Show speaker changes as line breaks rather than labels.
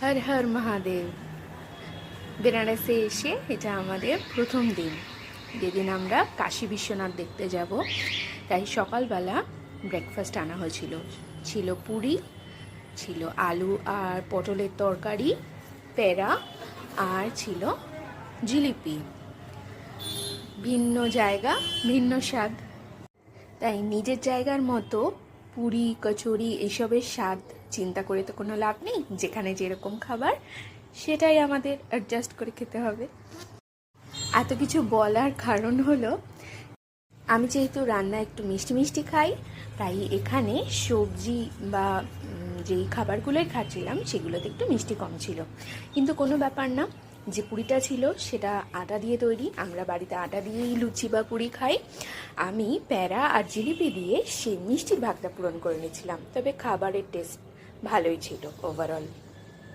হর হর মহাদেব। বেনারসে এসে এটা আমাদের প্রথম দিন। যেদিন আমরা কাশী বিশ্বনাথ দেখতে যাব, তাই সকালবেলা ব্রেকফাস্ট আনা হয়েছিল। ছিল পুরি, ছিল আলু আর পটলের তরকারি, পেড়া আর ছিল জিলিপি। ভিন্ন জায়গা, ভিন্ন স্বাদ। তাই নিজের জায়গার মতো পুরি, কচুরি এসবের স্বাদ, চিন্তা করে তো কোনো লাভ নেই। যেখানে যেরকম খাবার, সেটাই আমাদের অ্যাডজাস্ট করে খেতে হবে। এত কিছু বলার কারণ হলো, আমি যেহেতু রান্না একটু মিষ্টি মিষ্টি খাই, তাই এখানে সবজি বা যেই খাবারগুলোই খাচ্ছিলাম, সেগুলোতে একটু মিষ্টি কম ছিল। কিন্তু কোনো ব্যাপার না যে পুরিটা ছিল সেটা আটা দিয়ে তৈরি। আমরা বাড়িতে আটা দিয়েই লুচি বা পুরি খাই। আমি প্যারা আর জিলিপি দিয়ে সেই মিষ্টির ভাগটা পূরণ করে নিয়েছিলাম। তবে খাবারের টেস্ট ভালোই ছিল ওভারঅল